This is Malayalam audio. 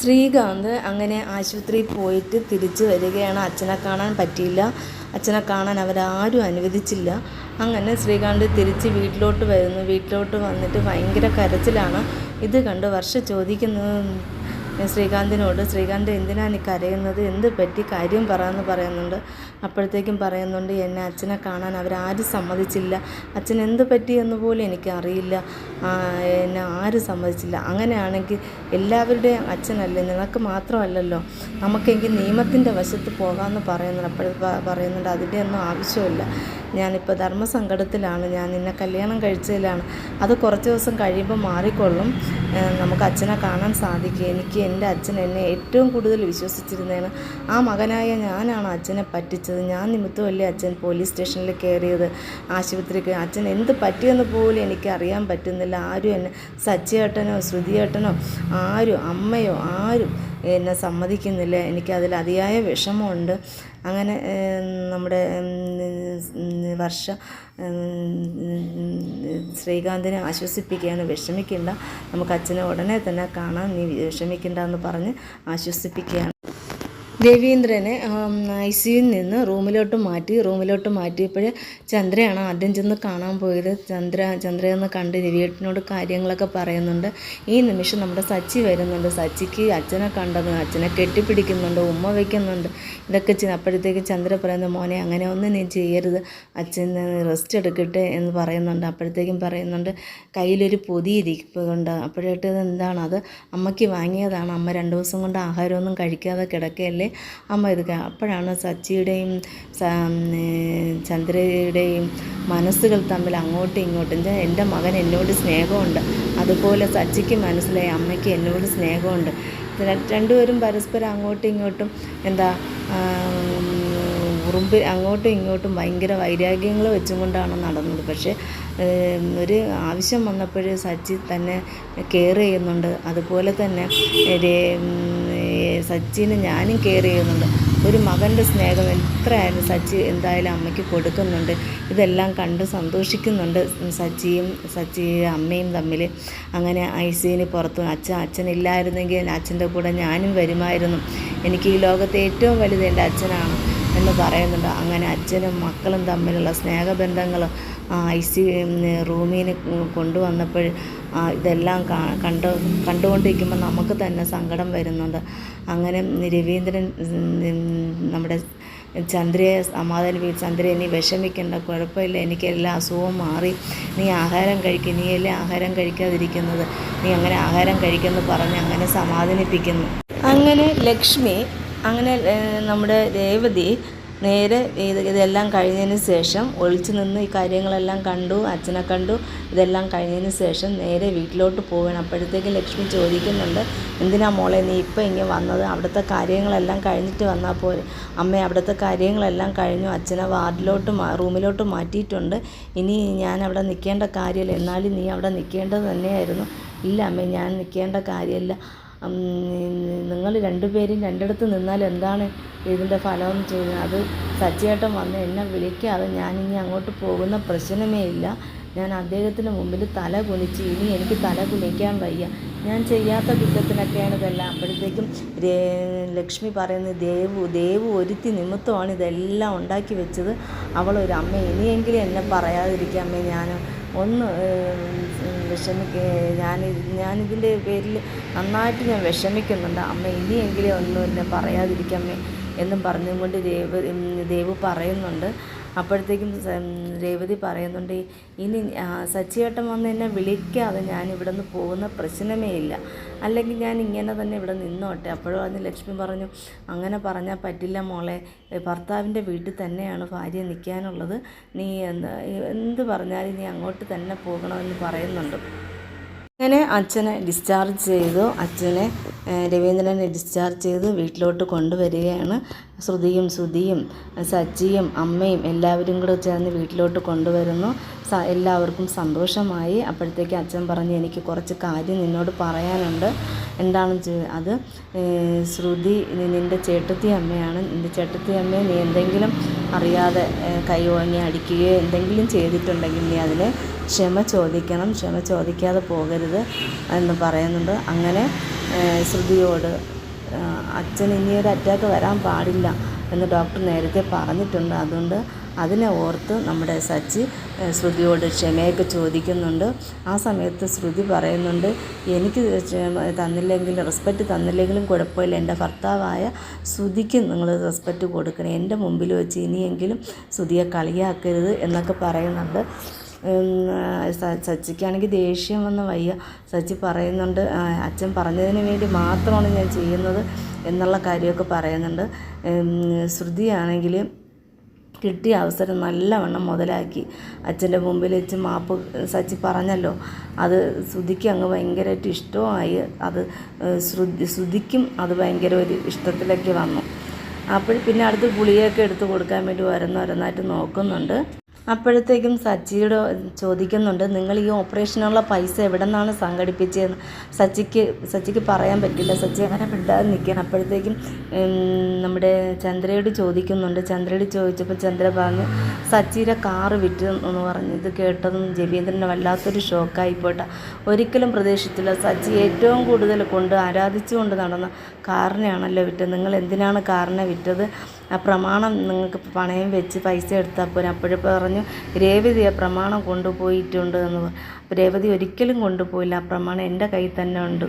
ശ്രീകാന്ത് അങ്ങനെ ആശുപത്രിയിൽ പോയിട്ട് തിരിച്ചു വരികയാണ്. അച്ഛനെ കാണാൻ പറ്റിയില്ല. അച്ഛനെ കാണാൻ അവരാരും അനുവദിച്ചില്ല. അങ്ങനെ ശ്രീകാന്ത് തിരിച്ച് വീട്ടിലോട്ട് വരുന്നു. വീട്ടിലോട്ട് വന്നിട്ട് ഭയങ്കര കരച്ചിലാണ്. ഇത് കണ്ട് വർഷ ചോദിക്കുന്നു ശ്രീകാന്തിനോട് ശ്രീകാന്ത് എന്തിനാണ് ഈ കരയുന്നത്? എന്ത് പറ്റി? കാര്യം പറയാമെന്ന് പറയുന്നുണ്ട്. അപ്പോഴത്തേക്കും പറയുന്നുണ്ട് എന്നെ അച്ഛനെ കാണാൻ അവരാരും സമ്മതിച്ചില്ല. അച്ഛൻ എന്ത് പറ്റിയെന്ന് പോലും എനിക്കറിയില്ല എന്നെ ആരും സമ്മതിച്ചില്ല. അങ്ങനെയാണെങ്കിൽ എല്ലാവരുടെയും അച്ഛനല്ലേ? നിനക്ക് മാത്രമല്ലല്ലോ. നമുക്കെങ്കിൽ നിയമത്തിന്റെ വശത്ത് പോകാമെന്ന് പറയുന്നുണ്ട് അപ്പോൾ പറയുന്നുണ്ട്. അതിന്റെ ഒന്നും ആവശ്യമില്ല. ഞാനിപ്പോൾ ധർമ്മസങ്കടത്തിലാണ് ഞാൻ നിന്നെ കല്യാണം കഴിച്ചതിലാണ്. അത് കുറച്ച് ദിവസം കഴിയുമ്പോൾ മാറിക്കൊള്ളും. നമുക്ക് അച്ഛനെ കാണാൻ സാധിക്കും. എനിക്ക് എന്റെ അച്ഛൻ എന്നെ ഏറ്റവും കൂടുതൽ വിശ്വസിച്ചിരുന്നതാണ് ആ മകനായ ഞാനാണ് അച്ഛനെ പറ്റിച്ചത്. ഞാൻ നിമിത്തമല്ലേ അച്ഛൻ പോലീസ് സ്റ്റേഷനിൽ കയറിയത്. ആശുപത്രിക്ക് അച്ഛൻ എന്ത് പറ്റിയെന്ന് പോലും എനിക്ക് അറിയാൻ പറ്റുന്നില്ല. ആരും എന്നെ സച്ചിയേട്ടനോ ശ്രുതിയേട്ടനോ ആരും അമ്മയോ ആരും എന്നെ സമ്മതിക്കുന്നില്ല. എനിക്കതിൽ അതിയായ വിഷമമുണ്ട്. അങ്ങനെ നമ്മുടെ വർഷ ശ്രീകാന്തിനെ ആശ്വസിപ്പിക്കുകയാണ്. വിഷമിക്കേണ്ട. നമുക്ക് അച്ഛനെ ഉടനെ തന്നെ കാണാം. നീ വിഷമിക്കേണ്ട എന്ന് പറഞ്ഞ് ആശ്വസിപ്പിക്കുകയാണ്. രവീന്ദ്രനെ ഐ സിയിൽ നിന്ന് റൂമിലോട്ട് മാറ്റി റൂമിലോട്ട് മാറ്റിയപ്പോൾ ചന്ദ്രയാണ് ആദ്യം ചെന്ന് കാണാൻ പോയത്. ചന്ദ്ര ചന്ദ്രയെന്ന് കണ്ട് രവിയേട്ടനോട് കാര്യങ്ങളൊക്കെ പറയുന്നുണ്ട്. ഈ നിമിഷം നമ്മുടെ സച്ചി വരുന്നുണ്ട്. സച്ചിക്ക് അച്ഛനെ കണ്ടത് അച്ഛനെ കെട്ടിപ്പിടിക്കുന്നുണ്ട് ഉമ്മ വയ്ക്കുന്നുണ്ട് ഇതൊക്കെ അപ്പോഴത്തേക്ക് ചന്ദ്ര പറയുന്നു മോനെ അങ്ങനെ ഒന്നും നീ ചെയ്യരുത്. അച്ഛൻ റെസ്റ്റ് എടുക്കട്ടെ എന്ന് പറയുന്നുണ്ട്. അപ്പോഴത്തേക്കും പറയുന്നുണ്ട് കയ്യിലൊരു പൊതി ഇരിപ്പുണ്ട്. അപ്പോഴേട്ട് അത് അമ്മയ്ക്ക് വാങ്ങിയതാണ്. അമ്മ രണ്ട് ദിവസം കൊണ്ട് ആഹാരമൊന്നും കഴിക്കാതെ കിടക്കുകയല്ലേ അമ്മ ഇത് അപ്പോഴാണ് സച്ചിയുടെയും ചന്ദ്രയുടെയും മനസ്സുകൾ തമ്മിൽ അങ്ങോട്ടും ഇങ്ങോട്ടും. എന്റെ മകൻ എന്നോട് സ്നേഹമുണ്ട്. അതുപോലെ സച്ചിക്ക് മനസ്സിലായി അമ്മയ്ക്ക് എന്നോട് സ്നേഹമുണ്ട്. രണ്ടുപേരും പരസ്പരം അങ്ങോട്ടും ഇങ്ങോട്ടും എന്താ ഉറുമ്പ് അങ്ങോട്ടും ഇങ്ങോട്ടും ഭയങ്കര വൈരാഗ്യങ്ങൾ വെച്ചും കൊണ്ടാണ് നടന്നത്. പക്ഷേ ഒരു ആവശ്യം വന്നപ്പോൾ സച്ചി തന്നെ കെയർ ചെയ്യുന്നുണ്ട്. അതുപോലെ തന്നെ സച്ചിന് ഞാനും കെയർ ചെയ്യുന്നുണ്ട്. ഒരു മകന്റെ സ്നേഹം എത്രയായാലും സച്ചി എന്തായാലും അമ്മയ്ക്ക് കൊടുക്കുന്നുണ്ട്. ഇതെല്ലാം കണ്ട് സന്തോഷിക്കുന്നുണ്ട് സച്ചിയും സച്ചി അമ്മയും തമ്മിൽ അങ്ങനെ ഐ സിന് പുറത്തു അച്ഛൻ അച്ഛനില്ലായിരുന്നെങ്കിൽ അച്ഛന്റെ കൂടെ ഞാനും വരുമായിരുന്നു. എനിക്ക് ഈ ലോകത്തെ ഏറ്റവും വലുത് എന്റെ അച്ഛനാണ്. എന്ന് പറയുന്നുണ്ട്. അങ്ങനെ അച്ഛനും മക്കളും തമ്മിലുള്ള സ്നേഹബന്ധങ്ങൾ ഐ സി റൂമിന് കൊണ്ടുവന്നപ്പോൾ ഇതെല്ലാം കണ്ട് കണ്ടുകൊണ്ടിരിക്കുമ്പോൾ നമുക്ക് തന്നെ സങ്കടം വരുന്നുണ്ട്. അങ്ങനെ രവീന്ദ്രൻ നമ്മുടെ ചന്ദ്രയെ സമാധാനിപ്പിക്കും ചന്ദ്രയെ നീ വിഷമിക്കേണ്ട കുഴപ്പമില്ല എനിക്ക് അസുഖവും മാറി. നീ ആഹാരം കഴിക്കും നീ അല്ലേ ആഹാരം കഴിക്കാതിരിക്കുന്നത്? നീ അങ്ങനെ ആഹാരം കഴിക്കുമെന്ന് പറഞ്ഞ് അങ്ങനെ സമാധാനിപ്പിക്കുന്നു. അങ്ങനെ ലക്ഷ്മി അങ്ങനെ നമ്മുടെ രേവതി നേരെ ഇത് ഇതെല്ലാം കഴിഞ്ഞതിന് ശേഷം ഒളിച്ചു നിന്ന് ഈ കാര്യങ്ങളെല്ലാം കണ്ടു അച്ഛനെ കണ്ടു ഇതെല്ലാം കഴിഞ്ഞതിന് ശേഷം നേരെ വീട്ടിലോട്ട് പോവുകയാണ് അപ്പോഴത്തേക്കും ലക്ഷ്മി ചോദിക്കുന്നുണ്ട് എന്തിനാ മോളെ നീ ഇപ്പം ഇങ്ങനെ വന്നത്? അവിടുത്തെ കാര്യങ്ങളെല്ലാം കഴിഞ്ഞിട്ട് വന്നാൽ പോരെ. അമ്മ അവിടുത്തെ കാര്യങ്ങളെല്ലാം കഴിഞ്ഞു. അച്ഛനെ വാർഡിലോട്ട് റൂമിലോട്ട് മാറ്റിയിട്ടുണ്ട്. ഇനി ഞാൻ അവിടെ നിൽക്കേണ്ട കാര്യമില്ല. എന്നാലും നീ അവിടെ നിൽക്കേണ്ടത് തന്നെയായിരുന്നു. ഇല്ല അമ്മേ ഞാൻ നിൽക്കേണ്ട കാര്യമില്ല. നിങ്ങൾ രണ്ടുപേരും രണ്ടിടത്ത് നിന്നാൽ എന്താണ് ഇതിന്റെ ഫലമെന്ന് ചോദിക്കുന്നത്? അത് സച്ചിയേട്ടൻ വന്ന് എന്നെ വിളിക്കാതെ ഞാനിനി അങ്ങോട്ട് പോകുന്ന പ്രശ്നമേ ഇല്ല. ഞാൻ അദ്ദേഹത്തിന് മുമ്പിൽ തല കുനിച്ച് ഇനി എനിക്ക് തല കുനിക്കാൻ വയ്യ. ഞാൻ ചെയ്യാത്ത കുറ്റത്തിനൊക്കെയാണ് ഇതെല്ലാം. അപ്പോഴത്തേക്കും ലക്ഷ്മി പറയുന്നത് ദേവു ദേവു ഒരുത്തി നിമിത്തമാണ് ഇതെല്ലാം ഉണ്ടാക്കി വെച്ചത്. അവളൊരു അമ്മ. ഇനിയെങ്കിലും എന്നെ പറയാതിരിക്കാം അമ്മേ. ഞാൻ ഒന്ന് വിഷമിക്ക. ഞാൻ ഞാനിതിന്റെ പേരിൽ നന്നായിട്ട് ഞാൻ വിഷമിക്കുന്നുണ്ട്. അമ്മ ഇനിയെങ്കിലും ഒന്നും എന്നെ പറയാതിരിക്കാമേ എന്നും പറഞ്ഞുകൊണ്ട് ദേവ് ദേവ് പറയുന്നുണ്ട്. അപ്പോഴത്തേക്കും രേവതി പറയുന്നുണ്ട് ഇനി സച്ചിവട്ടം വന്ന് എന്നെ വിളിക്കാതെ ഞാൻ ഇവിടെ നിന്ന് പോകുന്ന പ്രശ്നമേ ഇല്ല. അല്ലെങ്കിൽ ഞാൻ ഇങ്ങനെ തന്നെ ഇവിടെ നിന്നോട്ടെ. അപ്പോഴും അതിന് ലക്ഷ്മി പറഞ്ഞു അങ്ങനെ പറഞ്ഞാൽ പറ്റില്ല മോളെ. ഭർത്താവിന്റെ വീട്ടിൽ തന്നെയാണ് ഭാര്യ നിൽക്കാനുള്ളത്. നീ എന്ത് എന്ത് പറഞ്ഞാലും നീ അങ്ങോട്ട് തന്നെ പോകണമെന്ന് പറയുന്നുണ്ട്. അങ്ങനെ അച്ഛനെ ഡിസ്ചാർജ് ചെയ്തു. അച്ഛനെ രവീന്ദ്രനെ ഡിസ്ചാർജ് ചെയ്ത്. വീട്ടിലോട്ട് കൊണ്ടുവരികയാണ്. ശ്രുതിയും സുധിയും സച്ചിയും അമ്മയും എല്ലാവരും കൂടെ ചേർന്ന് വീട്ടിലോട്ട് കൊണ്ടുവരുന്നു. എല്ലാവർക്കും സന്തോഷമായി. അപ്പോഴത്തേക്ക് അച്ഛൻ പറഞ്ഞു എനിക്ക് കുറച്ച് കാര്യം നിന്നോട് പറയാനുണ്ട്. എന്താണെന്ന് ചോ അത്? ശ്രുതി നിന്റെ ചേട്ടത്തി അമ്മയാണ്. നിന്റെ ചേട്ടത്തി അമ്മയെ നീ എന്തെങ്കിലും അറിയാതെ കൈ ഓങ്ങി അടിക്കുകയോ എന്തെങ്കിലും ചെയ്തിട്ടുണ്ടെങ്കിൽ നീ അതിന് ക്ഷമ ചോദിക്കണം. ക്ഷമ ചോദിക്കാതെ പോകരുത് എന്ന് പറയുന്നുണ്ട്. അങ്ങനെ ശ്രുതിയോട് അച്ഛൻ ഇനിയൊരു അറ്റാക്ക് വരാൻ പാടില്ല എന്ന് ഡോക്ടർ നേരത്തെ പറഞ്ഞിട്ടുണ്ട്. അതുകൊണ്ട് അതിനെ ഓർത്ത് നമ്മുടെ സച്ചി ശ്രുതിയോട് ക്ഷമയൊക്കെ ചോദിക്കുന്നുണ്ട്. ആ സമയത്ത് ശ്രുതി പറയുന്നുണ്ട് എനിക്ക് തന്നില്ലെങ്കിലും റെസ്പെക്റ്റ് തന്നില്ലെങ്കിലും കുഴപ്പമില്ല. എന്റെ ഭർത്താവായ ശ്രുതിക്ക് നിങ്ങൾ റെസ്പെക്റ്റ് കൊടുക്കണം. എന്റെ മുമ്പിൽ വെച്ച് ഇനിയെങ്കിലും ശ്രുതിയെ കളിയാക്കരുത് എന്നൊക്കെ പറയുന്നുണ്ട്. സച്ചിക്കാണെങ്കിൽ ദേഷ്യം വന്ന് വയ്യ. സച്ചി പറയുന്നുണ്ട് അച്ഛൻ പറഞ്ഞതിന് വേണ്ടി മാത്രമാണ് ഞാൻ ചെയ്യുന്നത് എന്നുള്ള കാര്യമൊക്കെ പറയുന്നുണ്ട്. ശ്രുതിയാണെങ്കിൽ കിട്ടിയ അവസരം നല്ലവണ്ണം മുതലാക്കി. അച്ഛന്റെ മുമ്പിൽ വെച്ച് മാപ്പ് സച്ചി പറഞ്ഞല്ലോ അത് ശ്രുതിക്ക് അങ്ങ് ഭയങ്കരമായിട്ട് ഇഷ്ടമായി അത് ശ്രുതി ശ്രുതിക്കും അത് ഭയങ്കര ഒരു ഇഷ്ടത്തിലേക്ക് വന്നു. അപ്പോൾ പിന്നെ അടുത്ത് ഗുളിയൊക്കെ എടുത്ത് കൊടുക്കാൻ വേണ്ടി ഓരോന്നോരോന്നായിട്ട് നോക്കുന്നുണ്ട്. അപ്പോഴത്തേക്കും സച്ചിയോട് ചോദിക്കുന്നുണ്ട് നിങ്ങൾ ഈ ഓപ്പറേഷനുള്ള പൈസ എവിടെ നിന്നാണ് സംഘടിപ്പിച്ചതെന്ന്? സച്ചിക്ക് സച്ചിക്ക് പറയാൻ പറ്റില്ല. സച്ചി അങ്ങനെ മിണ്ടാതെ നിൽക്കണം അപ്പോഴത്തേക്കും നമ്മുടെ ചന്ദ്രയോട് ചോദിക്കുന്നുണ്ട്. ചന്ദ്രയോട് ചോദിച്ചപ്പോൾ ചന്ദ്ര പറഞ്ഞു സച്ചിയുടെ കാറ് വിറ്റ് എന്ന് പറഞ്ഞു. ഇത് കേട്ടതും ജവീന്ദ്രന് വല്ലാത്തൊരു ഷോക്കായി പോട്ടെ ഒരിക്കലും പ്രതീക്ഷിച്ചില്ല. സച്ചി ഏറ്റവും കൂടുതൽ കൊണ്ട് ആരാധിച്ചുകൊണ്ട് നടന്ന കാറിനെയാണല്ലോ വിറ്റത്. നിങ്ങൾ എന്തിനാണ് കാറിനെ വിറ്റത്? ആ പ്രമാണം നിങ്ങൾക്ക് പണയം വെച്ച് പൈസ എടുത്താൽ പോരെ. അപ്പോഴേ പറഞ്ഞു രേവതി ആ പ്രമാണം കൊണ്ടുപോയിട്ടുണ്ട് എന്ന് രേവതി ഒരിക്കലും കൊണ്ടുപോയില്ല. ആ പ്രമാണം എന്റെ കയ്യിൽ തന്നെ ഉണ്ട്.